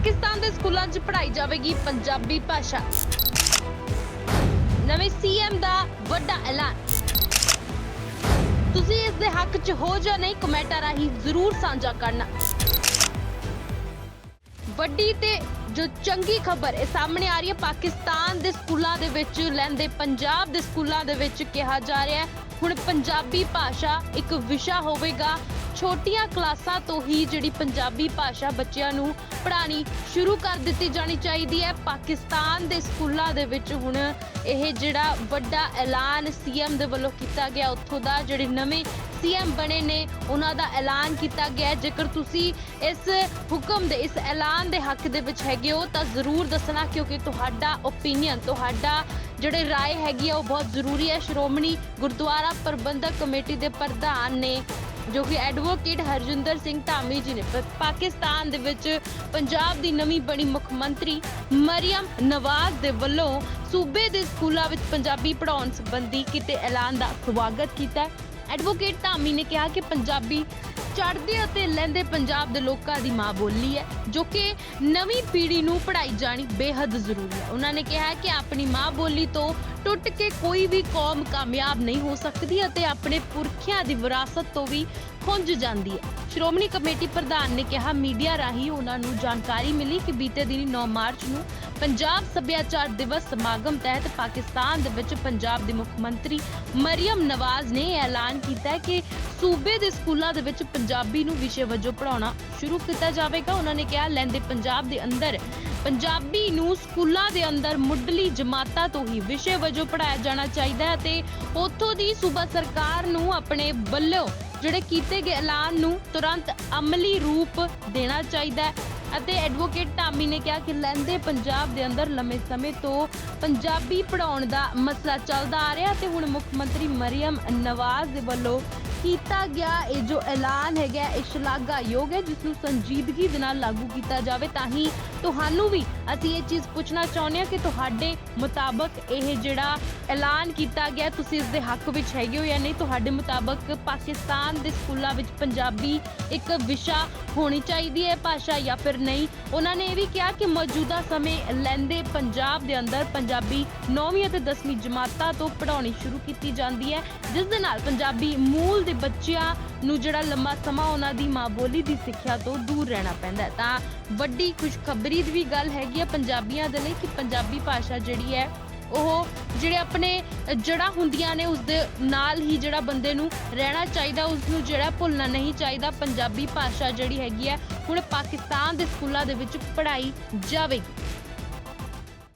ਪਾਕਿਸਤਾਨ ਦੇ ਸਕੂਲਾਂ 'ਚ ਪੜ੍ਹਾਈ ਜਾਵੇਗੀ ਪੰਜਾਬੀ ਭਾਸ਼ਾ। ਨਵੇਂ ਸੀਐਮ ਦਾ ਵੱਡਾ ਐਲਾਨ। ਤੁਸੀਂ ਇਸ ਦੇ ਹੱਕ 'ਚ ਹੋ ਜਾਂ ਨਹੀਂ, ਕਮੈਂਟਾਂ ਰਾਹੀਂ ਜ਼ਰੂਰ ਸਾਂਝਾ ਕਰਨਾ। ਵੱਡੀ ਤੇ ਜੋ ਚੰਗੀ ਖਬਰ ਇਹ ਸਾਹਮਣੇ ਆ ਰਹੀ ਹੈ, ਪਾਕਿਸਤਾਨ ਦੇ ਸਕੂਲਾਂ ਦੇ ਵਿੱਚ ਲੈਂਦੇ, ਪੰਜਾਬ ਦੇ ਸਕੂਲਾਂ ਦੇ ਵਿੱਚ ਕਿਹਾ ਜਾ ਰਿਹਾ ਹੈ। ਹੁਣ ਪੰਜਾਬੀ ਭਾਸ਼ਾ ਇੱਕ ਵਿਸ਼ਾ ਹੋਵੇਗਾ। ਛੋਟੀਆਂ ਕਲਾਸਾਂ ਤੋਂ ਹੀ ਜਿਹੜੀ ਪੰਜਾਬੀ ਭਾਸ਼ਾ ਬੱਚਿਆਂ ਨੂੰ ਪੜ੍ਹਾਣੀ ਸ਼ੁਰੂ ਕਰ ਦਿੱਤੀ ਜਾਣੀ ਚਾਹੀਦੀ ਹੈ ਪਾਕਿਸਤਾਨ ਦੇ ਸਕੂਲਾਂ ਦੇ ਵਿੱਚ ਹੁਣ ਇਹ ਜਿਹੜਾ ਵੱਡਾ ਐਲਾਨ ਸੀਐਮ ਦੇ ਵੱਲੋਂ ਕੀਤਾ ਗਿਆ ਉੱਥੋਂ ਦਾ ਜਿਹੜੇ ਨਵੇਂ ਸੀਐਮ ਬਣੇ ਨੇ ਉਹਨਾਂ ਦਾ ਐਲਾਨ ਕੀਤਾ ਗਿਆ ਹੈ। ਜੇਕਰ ਤੁਸੀਂ ਇਸ ਹੁਕਮ ਦੇ ਇਸ ਐਲਾਨ ਦੇ ਹੱਕ ਦੇ ਵਿੱਚ ਹੈਗੇ ਹੋ ਤਾਂ ਜ਼ਰੂਰ ਦੱਸਣਾ ਕਿਉਂਕਿ ਤੁਹਾਡਾ ਓਪੀਨੀਅਨ ਤੁਹਾਡਾ ਜਿਹੜੇ رائے ਹੈਗੀ ਆ ਉਹ ਬਹੁਤ ਜ਼ਰੂਰੀ ਹੈ ਸ਼੍ਰੋਮਣੀ ਗੁਰਦੁਆਰਾ ਪ੍ਰਬੰਧਕ ਕਮੇਟੀ ਦੇ ਪ੍ਰਧਾਨ ਨੇ ਜੋ ਕਿ ਐਡਵੋਕੇਟ ਹਰਜਿੰਦਰ ਸਿੰਘ ਧਾਮੀ ਜੀ ਨੇ। ਪਾਕਿਸਤਾਨ ਦੇ ਵਿੱਚ ਪੰਜਾਬ ਦੀ ਨਵੀਂ ਬਣੀ ਮੁੱਖ ਮੰਤਰੀ ਮਰੀਮ ਨਵਾਜ਼ ਦੇ ਵੱਲੋਂ ਸੂਬੇ ਦੇ ਸਕੂਲਾਂ ਵਿੱਚ ਪੰਜਾਬੀ ਪੜ੍ਹਾਉਣ ਸੰਬੰਧੀ ਕੀਤੇ ਐਲਾਨ ਦਾ ਸਵਾਗਤ ਕੀਤਾ। ਐਡਵੋਕੇਟ ਧਾਮੀ ਨੇ ਕਿਹਾ ਕਿ ਪੰਜਾਬੀ ਚੜ੍ਹਦੇ ਅਤੇ ਲਹਿੰਦੇ ਪੰਜਾਬ ਦੇ ਲੋਕਾਂ ਦੀ ਮਾਂ ਬੋਲੀ ਹੈ, ਜੋ ਕਿ ਨਵੀਂ ਪੀੜ੍ਹੀ ਨੂੰ ਪੜ੍ਹਾਈ ਜਾਣੀ ਬੇहद ਜ਼ਰੂਰੀ ਹੈ। ਉਹਨਾਂ ਨੇ ਕਿਹਾ ਕਿ ਆਪਣੀ ਮਾਂ ਬੋਲੀ ਤੋਂ ਟੁੱਟ ਕੇ ਕੋਈ ਵੀ ਕੌਮ ਕਾਮਯਾਬ ਨਹੀਂ ਹੋ ਸਕਦੀ ਅਤੇ ਆਪਣੇ ਪੁਰਖਿਆਂ ਦੀ ਵਿਰਾਸਤ ਤੋਂ ਵੀ ਖੁੰਝ ਜਾਂਦੀ ਹੈ। ਸ਼੍ਰੋਮਣੀ ਕਮੇਟੀ ਪ੍ਰਧਾਨ ਨੇ ਕਿਹਾ, ਮੀਡੀਆ ਰਾਹੀਂ ਉਹਨਾਂ ਨੂੰ ਜਾਣਕਾਰੀ ਮਿਲੀ ਕਿ ਬੀਤੇ ਦਿਨੀ 9 ਮਾਰਚ ਨੂੰ ਪੰਜਾਬ ਸੱਭਿਆਚਾਰ ਦਿਵਸ ਸਮਾਗਮ ਤਹਿਤ ਪਾਕਿਸਤਾਨ ਦੇ ਵਿੱਚ ਪੰਜਾਬ ਦੇ ਮੁੱਖ ਮੰਤਰੀ ਮਰੀਮ ਨਵਾਜ਼ ਨੇ ਇਹ ਐਲਾਨ ਕੀਤਾ ਹੈ ਕਿ ਸੂਬੇ ਦੇ ਸਕੂਲਾਂ ਦੇ ਵਿੱਚ ਪੰਜਾਬੀ ਨੂੰ ਵਿਸ਼ੇ ਵਜੋਂ ਪੜਾਉਣਾ ਸ਼ੁਰੂ ਕੀਤਾ ਜਾਵੇਗਾ। ਉਹਨਾਂ ਨੇ ਕਿਹਾ, ਲੈਂਦੇ ਪੰਜਾਬ ਦੇ ਅੰਦਰ, ਪੰਜਾਬੀ ਨੂੰ ਸਕੂਲਾਂ ਦੇ ਅੰਦਰ ਮੁੱਢਲੀ ਜਮਾਤਾਂ ਤੋਂ ਹੀ ਵਿਸ਼ੇ ਵਜੋਂ ਪੜਾਇਆ ਜਾਣਾ ਚਾਹੀਦਾ ਹੈ ਤੇ ਉੱਥੋਂ ਦੀ ਸੂਬਾ ਸਰਕਾਰ ਨੂੰ ਆਪਣੇ ਵੱਲੋਂ ਜਿਹੜੇ ਕੀਤੇ ਗਏ ਐਲਾਨ ਨੂੰ ਤੁਰੰਤ ਅਮਲੀ ਰੂਪ ਦੇਣਾ ਚਾਹੀਦਾ ਹੈ। ਅਤੇ ਐਡਵੋਕੇਟ ਧਾਮੀ ਨੇ ਕਿਹਾ ਕਿ ਲਹਿੰਦੇ ਪੰਜਾਬ ਦੇ ਅੰਦਰ ਲੰਮੇ ਸਮੇਂ ਤੋਂ ਪੰਜਾਬੀ ਪੜਾਉਣ ਦਾ ਮਸਲਾ ਚੱਲਦਾ ਆ ਰਿਹਾ ਤੇ ਹੁਣ ਮੁੱਖ ਮੰਤਰੀ ਮਰੀਮ ਨਵਾਜ਼ ਦੇ ਵੱਲੋਂ ਕੀਤਾ ਗਿਆ। ਇਹ ਜੋ ਐਲਾਨ ਹੈਗਾ, ਇਹ ਸ਼ਲਾਘਾਯੋਗ ਹੈ, ਜਿਸ ਨੂੰ ਸੰਜੀਦਗੀ ਦੇ ਨਾਲ ਲਾਗੂ ਕੀਤਾ ਜਾਵੇ। ਤਾਂ ਹੀ ਤੁਹਾਨੂੰ ਵੀ ਅਸੀਂ ਇਹ ਚੀਜ਼ ਪੁੱਛਣਾ ਚਾਹੁੰਦੇ ਹਾਂ ਕਿ ਤੁਹਾਡੇ ਮੁਤਾਬਕ ਇਹ ਜਿਹੜਾ ਐਲਾਨ ਕੀਤਾ ਗਿਆ, ਤੁਸੀਂ ਇਸ ਦੇ ਹੱਕ ਵਿੱਚ ਹੈਗੇ ਹੋ ਜਾਂ ਨਹੀਂ? ਤੁਹਾਡੇ ਮੁਤਾਬਕ ਪਾਕਿਸਤਾਨ ਦੇ ਸਕੂਲਾਂ ਵਿੱਚ ਪੰਜਾਬੀ ਇੱਕ ਵਿਸ਼ਾ ਹੋਣੀ ਚਾਹੀਦੀ ਹੈ ਭਾਸ਼ਾ ਜਾਂ ਫਿਰ ਨਹੀਂ? ਉਹਨਾਂ ਨੇ ਇਹ ਵੀ ਕਿਹਾ ਕਿ ਮੌਜੂਦਾ ਸਮੇਂ ਲੈਂਦੇ ਪੰਜਾਬ ਦੇ ਅੰਦਰ ਪੰਜਾਬੀ 9ਵੀਂ ਅਤੇ 10ਵੀਂ ਜਮਾਤਾਂ ਤੋਂ ਪੜ੍ਹਾਉਣੀ ਸ਼ੁਰੂ ਕੀਤੀ ਜਾਂਦੀ ਹੈ, ਜਿਸ ਦੇ ਨਾਲ ਪੰਜਾਬੀ ਮੂਲ ਦੇ ਬੱਚਿਆਂ ਨੂੰ ਜਿਹੜਾ ਲੰਮਾ ਸਮਾਂ ਉਹਨਾਂ ਦੀ ਮਾਂ ਬੋਲੀ ਦੀ ਸਿੱਖਿਆ ਤੋਂ ਦੂਰ ਰਹਿਣਾ ਪੈਂਦਾ ਹੈ। ਤਾਂ ਵੱਡੀ ਖੁਸ਼ਖਬਰੀ ਦੀ ਵੀ ਗੱਲ ਹੈਗੀ ਹੈ ਪੰਜਾਬੀਆਂ ਦੇ ਲਈ ਕਿ ਪੰਜਾਬੀ ਭਾਸ਼ਾ ਜਿਹੜੀ ਹੈ, ਉਹ ਜਿਹੜੇ ਆਪਣੇ ਜੜਾ ਹੁੰਦੀਆਂ ਨੇ ਉਸ ਦੇ ਨਾਲ ਹੀ ਜਿਹੜਾ ਬੰਦੇ ਨੂੰ ਰਹਿਣਾ ਚਾਹੀਦਾ ਉਸ ਨੂੰ ਜਿਹੜਾ ਭੁੱਲਣਾ ਨਹੀਂ ਚਾਹੀਦਾ, ਪੰਜਾਬੀ ਭਾਸ਼ਾ ਜਿਹੜੀ ਹੈਗੀ ਹੈ, ਹੁਣ ਪਾਕਿਸਤਾਨ ਦੇ ਸਕੂਲਾਂ ਦੇ ਵਿੱਚ ਪੜ੍ਹਾਈ ਜਾਵੇਗੀ।